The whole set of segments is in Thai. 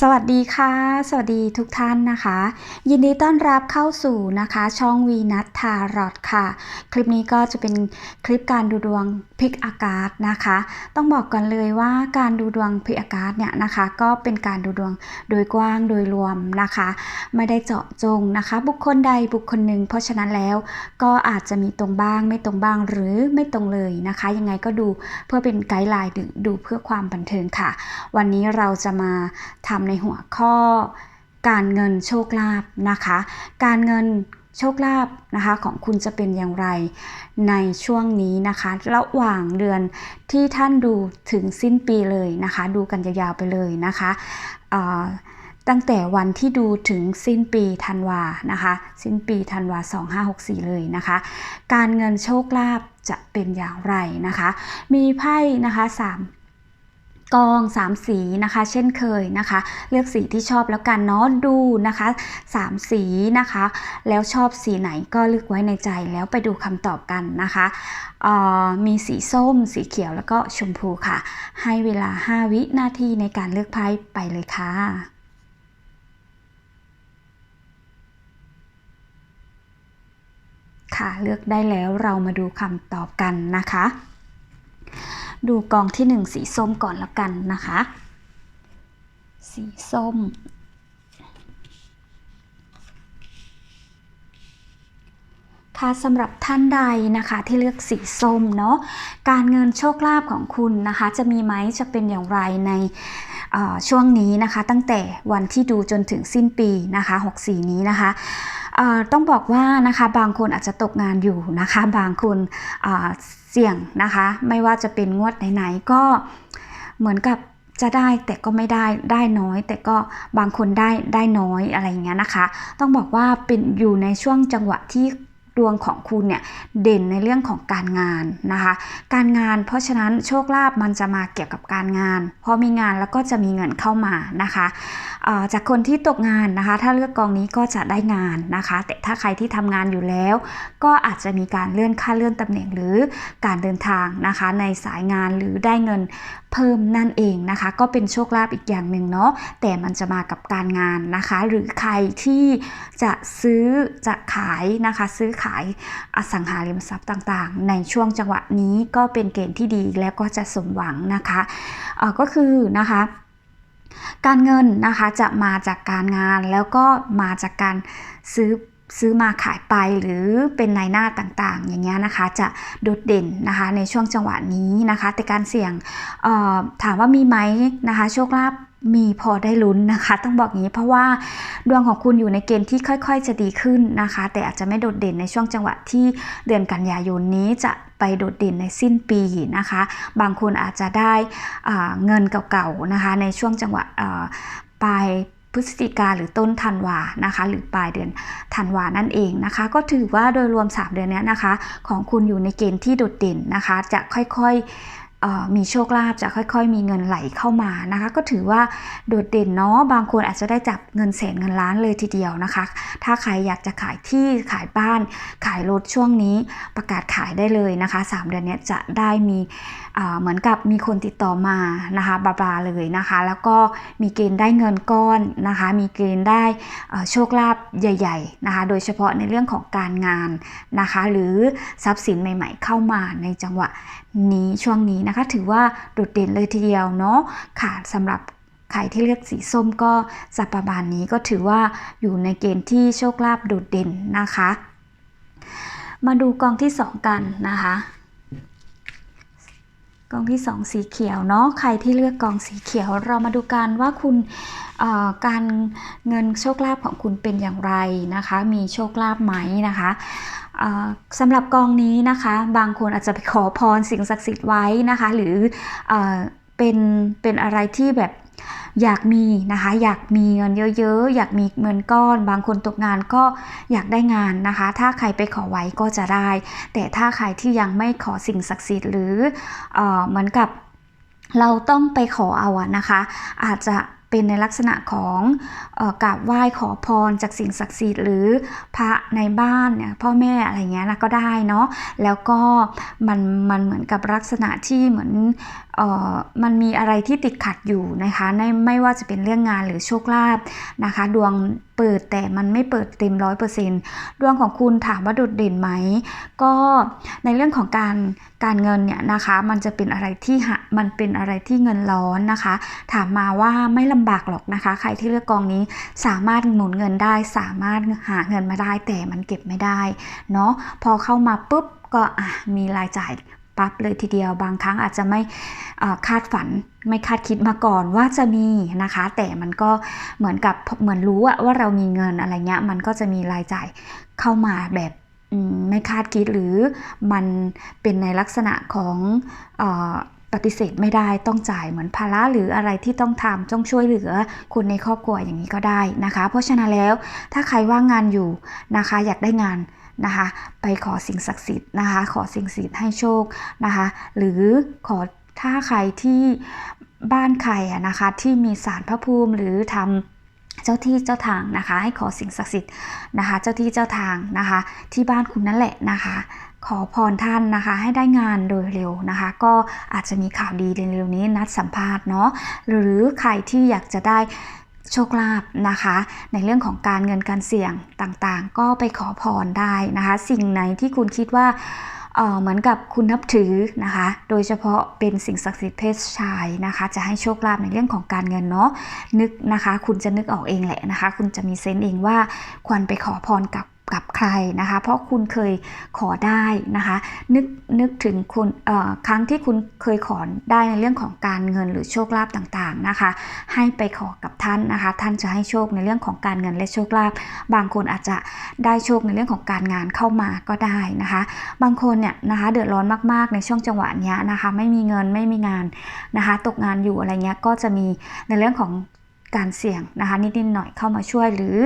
สวัสดีค่ะ สวัสดีทุกท่านนะคะ ยินดีต้อนรับเข้าสู่นะคะ ช่องวีนัททารอดค่ะ คลิปนี้ก็จะเป็นคลิปการดูดวงพลิกอากาศนะคะ ต้องบอกกันเลยว่าการดูดวงพลิกอากาศเนี่ยนะคะ ก็เป็นการดูดวงโดยกว้างโดยรวมนะคะ ไม่ได้เจาะจงนะคะ บุคคลใดบุคคลหนึ่ง เพราะฉะนั้นแล้วก็อาจจะมีตรงบ้างไม่ตรงบ้างหรือไม่ตรงเลยนะคะ ยังไงก็ดูเพื่อเป็นไกด์ไลน์ดูเพื่อความบันเทิงค่ะ วันนี้เราจะมาทำในหัวข้อ การเงินโชคลาภนะคะ การเงินโชคลาภนะคะของคุณจะเป็นอย่างไรในช่วงนี้นะคะ ระหว่างเดือนที่ท่านดูถึงสิ้นปีเลยนะคะ ดูกันยาวๆไปเลยนะคะตั้งแต่วันที่ดูถึงสิ้นปีธันวานะคะ สิ้นปีธันวา 2564 เลยนะคะ การเงินโชคลาภจะเป็นอย่างไรนะคะ มีไพ่นะคะ3 กอง 3 สีนะคะ เช่นเคยนะคะ เลือกสีที่ชอบแล้วกันเนาะดูนะคะ 3 สีนะคะ แล้วชอบสีไหนก็เลือกไว้ในใจแล้วไปดูคำตอบกันนะคะมีสีส้ม สีเขียวแล้วก็ชมพูค่ะ ให้เวลา 5 วินาทีในการเลือกไพ่ไปเลยค่ะค่ะเลือกได้แล้วเรามาดูคำตอบกันนะคะ ดูกองที่ 1 สีส้มก่อนแล้วกันนะคะ สีส้ม ค่ะสำหรับท่านใดนะคะที่เลือกสีส้มเนาะการเงินโชคลาภของคุณนะคะ จะมีไหมจะเป็นอย่างไรในช่วงนี้นะคะ ตั้งแต่วันที่ดูจนถึงสิ้นปีนะคะ 64 นี้นะคะ ต้องบอกว่านะคะบางคนอาจจะตกงานอยู่นะคะ บางคนเสี่ยงนะคะ ไม่ว่าจะเป็นงวดไหนๆก็เหมือนกับจะได้แต่ก็ไม่ได้ได้น้อย แต่ก็บางคนได้ได้น้อยอะไรอย่างเงี้ยนะคะ ต้องบอกว่าเป็นอยู่ในช่วงจังหวะที่ ดวงของคุณเนี่ยเด่นในเรื่องของการงานนะคะ การงานเพราะฉะนั้นโชคลาภมันจะมาเกี่ยวกับการงาน พอมีงานแล้วก็จะมีเงินเข้ามานะคะจากคนที่ตกงานนะคะ ถ้าเลือกกองนี้ก็จะได้งานนะคะ แต่ถ้าใครที่ทำงานอยู่แล้ว ก็อาจจะมีการเลื่อนค่าเลื่อนตำแหน่งหรือการเดินทางนะคะ ในสายงานหรือได้เงิน เพิ่มนั่นเองนะคะ ก็เป็นโชคลาภอีกอย่างหนึ่งเนาะแต่มันจะมากับการงานนะคะ หรือใครที่จะซื้อจะขายนะคะ ซื้อขายอสังหาริมทรัพย์ต่างๆ ในช่วงจังหวะนี้ก็เป็นเกณฑ์ที่ดีแล้วก็จะสมหวังนะคะก็คือนะคะการเงินนะคะจะมาจากการงานแล้วก็มาจากการซื้อ ซื้อมาขายไปหรือเป็นนายหน้าต่างๆ อย่างเงี้ยนะคะ จะโดดเด่นนะคะในช่วงจังหวะนี้นะคะ แต่การเสี่ยงถามว่ามีไหมนะคะ โชคลาภมีพอได้ลุ้นนะคะ ต้องบอกงี้เพราะว่าดวงของคุณอยู่ในเกณฑ์ที่ค่อย ๆ จะดีขึ้นนะคะ แต่อาจจะไม่โดดเด่นในช่วงจังหวะที่เดือนกันยายนนี้จะไปโดดเด่นในสิ้นปีนะคะ บางคนอาจจะได้เงินเก่าๆนะคะ ในช่วงจังหวะปลาย พฤศจิกาหรือต้นธันวานะคะ หรือปลายเดือนธันวานั่นเองนะคะ ก็ถือว่าโดยรวม 3 เดือนนี้นะคะ ของคุณอยู่ในเกณฑ์ที่โดดเด่นนะคะ จะค่อยๆ มีโชคลาภจะค่อยๆ มีเงินไหลเข้ามานะคะ ก็ถือว่าโดดเด่นเนาะบางคนอาจจะได้จับเงินแสนเงินล้านเลยทีเดียวนะคะ ถ้าใครอยากจะขายที่ขายบ้านขายรถช่วงนี้ประกาศขายได้เลยนะคะ 3 เดือนนี้จะได้มีเหมือนกับมีคนติดต่อมานะคะบาบาเลยนะคะ แล้วก็มีเกณฑ์ได้เงินก้อนนะคะ มีเกณฑ์ได้โชคลาภใหญ่ๆนะคะ โดยเฉพาะในเรื่องของการงานนะคะ หรือทรัพย์สินใหม่ ๆ เข้ามาในจังหวะนี้ช่วงนี้นะคะถือว่าโดดเด่นเลยทีเดียวเนาะค่ะสำหรับใครที่เลือกสีส้มก็สัประมาณนี้ก็ถือว่าอยู่ในเกณฑ์ที่โชคลาภโดดเด่นนะคะ มาดูกองที่ 2 กันนะคะ กองที่ 2 สีเขียวเนาะใครที่เลือกกองสีเขียว เรามาดูกันว่าคุณการเงินโชคลาภของคุณเป็นอย่างไรนะคะ มีโชคลาภไหมนะคะสำหรับกองนี้นะคะ บางคนอาจจะไปขอพรสิ่งศักดิ์สิทธิ์ไว้นะคะ หรือเป็นเป็นอะไรที่แบบ อยากมีนะคะ อยากมีเงินเยอะๆ อยากมีเงินก้อน บางคนตกงานก็อยากได้งานนะคะ ถ้าใครไปขอไว้ก็จะได้ แต่ถ้าใครที่ยังไม่ขอสิ่งศักดิ์สิทธิ์หรือเหมือนกับเราต้องไปขอเอาอะนะคะ อาจจะ เป็นในลักษณะของออกราบไหว้ขอพรจากสิ่งศักดิ์สิทธิ์หรือพระในบ้านเนี่ยพ่อแม่อะไรเงี้ยนะก็ได้เนาะแล้วก็มันมันเหมือนกับลักษณะที่เหมือนเออมันมีอะไรที่ติดขัดอยู่นะคะในไม่ว่าจะเป็นเรื่องงานหรือโชคลาภนะคะ ดวงเปิดแต่มันไม่เปิดเต็มร้อยเปอร์เซ็นต์ดวงของคุณถามว่าโดดเด่นไหม ก็ในเรื่องของการการเงินเนี่ยนะคะ มันจะเป็นอะไรที่หามันเป็นอะไรที่เงินร้อนนะคะ ถามมาว่าไม่ลำบากหรอกนะคะ ใครที่เลือกกองนี้สามารถหมุนเงินได้ สามารถหาเงินมาได้แต่มันเก็บไม่ได้เนาะพอเข้ามาปุ๊บก็มีรายจ่ายปั๊บเลยทีเดียวบางครั้งอาจจะไม่คาดฝันไม่คาดคิดมาก่อนว่าจะมีนะคะ แต่มันก็เหมือนกับเหมือนรู้ว่าเรามีเงินอะไรเงี้ยมันก็จะมีรายจ่ายเข้ามาแบบไม่คาดคิดหรือมันเป็นในลักษณะของอ ฏิเสธไม่ได้ต้องจ่ายเหมือนภาระหรืออะไรที่ต้องทำต้องช่วยเหลือคนในครอบครัวอย่างนี้ก็ได้นะคะ เพราะฉะนั้นแล้วถ้าใครว่างงานอยู่นะคะ อยากได้งานนะคะไปขอสิ่งศักดิ์สิทธิ์นะคะ ขอสิ่งศักดิ์สิทธิ์ให้โชคนะคะ หรือขอถ้าใครที่บ้านใครอะนะคะที่มีศาลพระภูมิหรือทำเจ้าที่เจ้าทางนะคะ ให้ขอสิ่งศักดิ์สิทธิ์นะคะ เจ้าที่เจ้าทางนะคะ ที่บ้านคุณนั่นแหละนะคะ ขอพรท่านนะคะ ให้ได้งานโดยเร็วนะคะ ก็อาจจะมีข่าวดีเร็วๆนี้นัดสัมภาษณ์เนาะหรือใครที่อยากจะได้โชคลาภนะคะ ในเรื่องของการเงินการเสี่ยงต่างๆ ก็ไปขอพรได้นะคะ สิ่งไหนที่คุณคิดว่าเหมือนกับคุณนับถือนะคะ โดยเฉพาะเป็นสิ่งศักดิ์สิทธิ์เพศชายนะคะ จะให้โชคลาภในเรื่องของการเงินเนาะนึกนะคะ คุณจะนึกออกเองแหละนะคะ คุณจะมีเซนส์เองว่าควรไปขอพรกับ กับใครนะคะ เพราะคุณเคยขอได้นะคะ นึกนึกถึงคุณครั้งที่คุณเคยขอได้ในเรื่องของการเงินหรือโชคลาภต่างๆนะคะ ให้ไปขอกับท่านนะคะ ท่านจะให้โชคในเรื่องของการเงินและโชคลาภบางคนอาจจะได้โชคในเรื่องของการงานเข้ามาก็ได้นะคะ บางคนเนี่ยนะคะเดือดร้อนมากๆในช่วงจังหวะนี้นะคะ ไม่มีเงินไม่มีงานนะคะ ตกงานอยู่อะไรเงี้ยก็จะมีในเรื่องของการเสี่ยงนะคะนิดๆหน่อยเข้ามาช่วยหรือ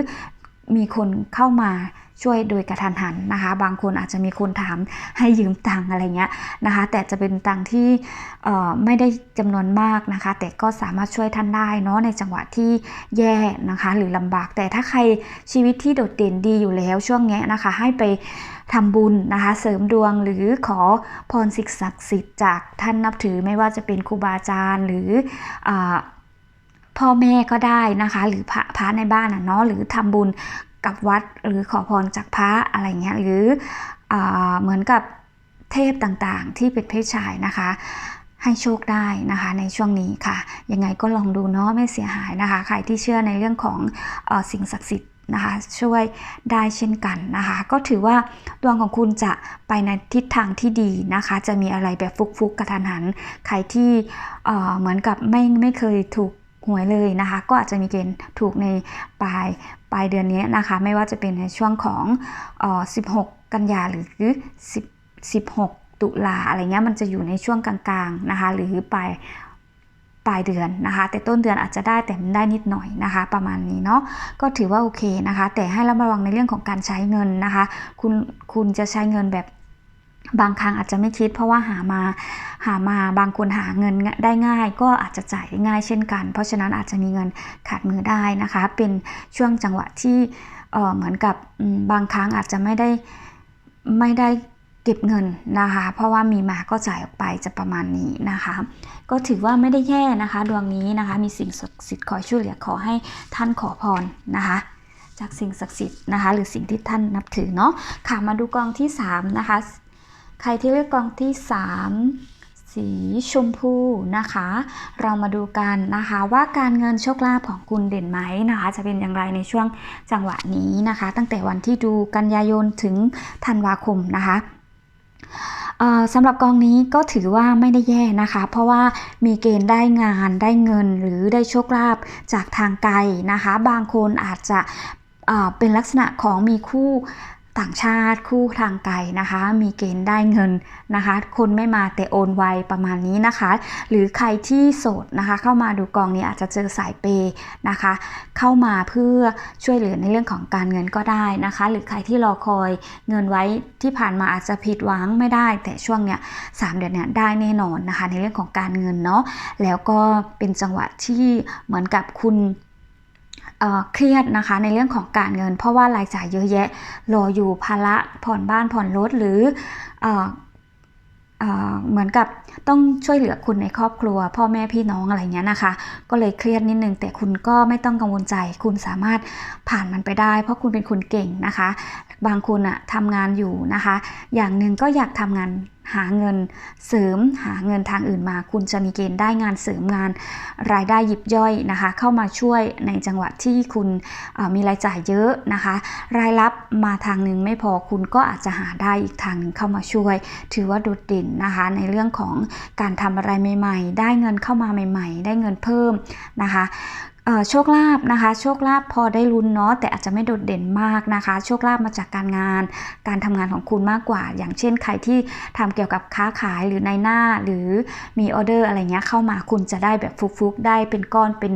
มีคนเข้ามา ช่วยโดยกระทันหันนะคะ บางคนอาจจะมีคนถามให้ยืมตังอะไรเงี้ยนะคะ แต่จะเป็นตังที่ไม่ได้จำนวนมากนะคะ แต่ก็สามารถช่วยท่านได้เนาะในจังหวะที่แย่นะคะ หรือลำบาก แต่ถ้าใครชีวิตที่โดดเด่นดีอยู่แล้วช่วงเนี้ยนะคะ ให้ไปทำบุญนะคะ เสริมดวงหรือขอพรสิ่งศักดิ์สิทธิ์จากท่านนับถือไม่ว่าจะเป็นครูบาอาจารย์หรืออพ่อแม่ก็ได้นะคะ หรือพระพระในบ้านนะเนาะหรือทำบุญ กับวัดหรือขอพรจากพระอะไรเงี้ยหรืออเหมือนกับเทพต่างๆ ที่เป็นเพศชายนะคะ ให้โชคได้นะคะในช่วงนี้ค่ะ ยังไงก็ลองดูเนาะไม่เสียหายนะคะ ใครที่เชื่อในเรื่องของอสิ่งศักดิ์สิทธิ์นะคะช่วยได้เช่นกันนะคะ ก็ถือว่าดวงของคุณจะไปในทิศทางที่ดีนะคะ จะมีอะไรแบบฟุกๆกระทันหัน ใครที่เหมือนกับไม่ไม่เคยถูก หวยเลยนะคะ ก็อาจจะมีเกณฑ์ถูกในปลายปลายเดือนนี้นะคะ ไม่ว่าจะเป็นในช่วงของออ16 กันยาหรือ 10 16 ตุลาอะไรเงี้ยมันจะอยู่ในช่วงกลางๆนะคะ หรือปลายปลายเดือนนะคะ แต่ต้นเดือนอาจจะได้แต่มันได้นิดหน่อยนะคะ ประมาณนี้เนาะก็ถือว่าโอเคนะคะ แต่ให้ระมัดระวังในเรื่องของการใช้เงินนะคะ คุณคุณจะใช้เงินแบบ บางครั้งอาจจะไม่คิดเพราะว่าหามาหามาบางคนหาเงินได้ง่าย ก็อาจจะจ่ายได้ง่ายเช่นกัน เพราะฉะนั้นอาจจะมีเงินขาดมือได้นะคะ เป็นช่วงจังหวะที่เเหมือนกับบางครั้งอาจจะไม่ได้ไม่ได้เก็บเงินนะคะ เพราะว่ามีมาก็จ่ายออกไปจะประมาณนี้นะคะ ก็ถือว่าไม่ได้แย่นะคะ ดวงนี้นะคะ มีสิ่งศักดิ์สิทธิ์คอยช่วยเหลือขอให้ท่านขอพรนะคะจากสิ่งศักดิ์สิทธิ์นะคะ หรือสิ่งที่ท่านนับถือเนาะค่ะมาดูกองที่สามนะคะ ใครที่เลือกกองที่สามสีชมพูนะคะ เรามาดูกันนะคะว่าการเงินโชคลาภของคุณเด่นไหมนะคะ จะเป็นอย่างไรในช่วงจังหวะนี้นะคะ ตั้งแต่วันที่ดูกันยายนถึงธันวาคมนะคะสำหรับกองนี้ก็ถือว่าไม่ได้แย่นะคะ เพราะว่ามีเกณฑ์ได้งานได้เงินหรือได้โชคลาภจากทางไกลนะคะ บางคนอาจจะเป็นลักษณะของมีคู่ ต่างชาติคู่ทางไกลนะคะ มีเกณฑ์ได้เงินนะคะ คนไม่มาแต่โอนไวประมาณนี้นะคะ หรือใครที่โสดนะคะ เข้ามาดูกองนี้อาจจะเจอสายเปย์นะคะ เข้ามาเพื่อช่วยเหลือในเรื่องของการเงินก็ได้นะคะ หรือใครที่รอคอยเงินไว้ที่ผ่านมาอาจจะผิดหวังไม่ได้ แต่ช่วงเนี้ยสามเดือนเนี้ยได้แน่นอนนะคะ ในเรื่องของการเงินเนาะแล้วก็เป็นจังหวะที่เหมือนกับคุณ เครียดนะคะในเรื่องของการเงิน เพราะว่ารายจ่ายเยอะแยะรออยู่ภาระผ่อนบ้านผ่อนรถหรือเออเหมือนกับต้องช่วยเหลือคุณในครอบครัว พ่อแม่พี่น้องอะไรเงี้ยนะคะ ก็เลยเครียดนิดนึง แต่คุณก็ไม่ต้องกังวลใจ คุณสามารถผ่านมันไปได้ เพราะคุณเป็นคนเก่งนะคะ บางคนอะทำงานอยู่นะคะ อย่างหนึ่งก็อยากทำงาน หาเงินเสริมหาเงินทางอื่นมา คุณจะมีเกณฑ์ได้งานเสริมงาน รายได้ยิบย่อยนะคะ เข้ามาช่วยในจังหวะที่คุณมีรายจ่ายเยอะนะคะ รายรับมาทางหนึ่งไม่พอคุณก็อาจจะหาได้อีกทางหนึ่งเข้ามาช่วย ถือว่าโดดเด่นนะคะ ในเรื่องของการทำอะไรใหม่ ๆ ได้เงินเข้ามาใหม่ ๆ ได้เงินเพิ่มนะคะ โชคลาภนะคะ โชคลาภพอได้ลุ้นเนาะแต่อาจจะไม่โดดเด่นมากนะคะ โชคลาภมาจากการงาน การทำงานของคุณมากกว่า อย่างเช่นใครที่ทำเกี่ยวกับค้าขายหรือในหน้าหรือมีออเดอร์อะไรเงี้ยเข้ามาคุณจะได้แบบฟุกๆได้เป็นก้อนเป็น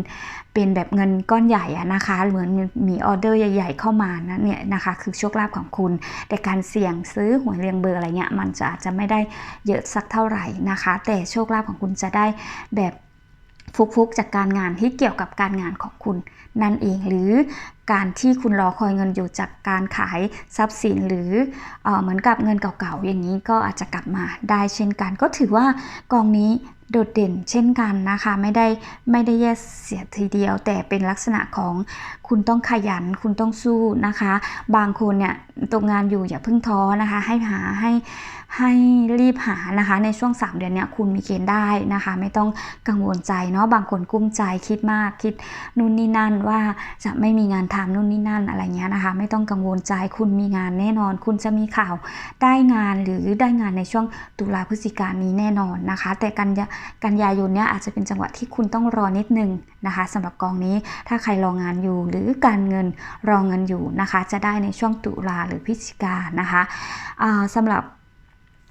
เป็นแบบเงินก้อนใหญ่อะนะคะ เหมือนมีออเดอร์ใหญ่ ๆ เข้ามานะเนี่ยนะคะ คือโชคลาภของคุณ แต่การเสี่ยงซื้อหวยเรียงเบอร์อะไรเงี้ยมันจะอาจจะไม่ได้เยอะสักเท่าไหร่นะคะ แต่โชคลาภของคุณจะได้แบบ ฟุกๆจากการงานที่เกี่ยวกับการงานของคุณ นั่นเองหรือการที่คุณรอคอยเงินอยู่จากการขายทรัพย์สินหรือเอเหมือนกับเงินเก่าๆอย่างนี้ก็อาจจะกลับมาได้เช่นกัน ก็ถือว่ากองนี้โดดเด่นเช่นกันนะคะ ไม่ได้ไม่ได้แย่เสียทีเดียว แต่เป็นลักษณะของคุณต้องขยันคุณต้องสู้นะคะ บางคนเนี่ยตกงานอยู่อย่าเพิ่งท้อนะคะ ให้หาให้ ให้รีบหานะคะ ในช่วง 3 เดือนเนี้ยคุณมีเกณฑ์ได้นะคะ ไม่ต้องกังวลใจเนาะบางคนกุ้มใจคิดมากคิดนู่นนี่นั่นว่าจะไม่มีงานทำนู่นนี่นั่นอะไรเงี้ยนะคะ ไม่ต้องกังวลใจคุณมีงานแน่นอน คุณจะมีข่าวได้งานหรือได้งานในช่วงตุลาพฤศจิกายนี้แน่นอนนะคะ แต่กันยากันยายนเนี้ยอาจจะเป็นจังหวะที่คุณต้องรอนิดนึงนะคะสำหรับกองนี้ถ้าใครรองานอยู่หรือการเงินรอเงินอยู่นะคะ จะได้ในช่วงตุลาหรือพฤศจิกายนนะคะอ่าสำหรับ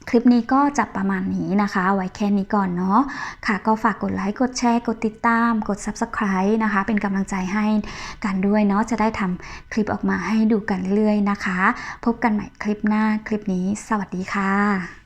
คลิปนี้ก็จะประมาณนี้นะคะ ไว้แค่นี้ก่อนเนาะค่ะ ก็ฝากกดไลค์ กดแชร์ กดติดตาม กด Subscribe นะคะ เป็นกำลังใจให้กันด้วยเนาะ จะได้ทำคลิปออกมาให้ดูกันเรื่อยๆนะคะ พบกันใหม่คลิปหน้า คลิปนี้ สวัสดีค่ะ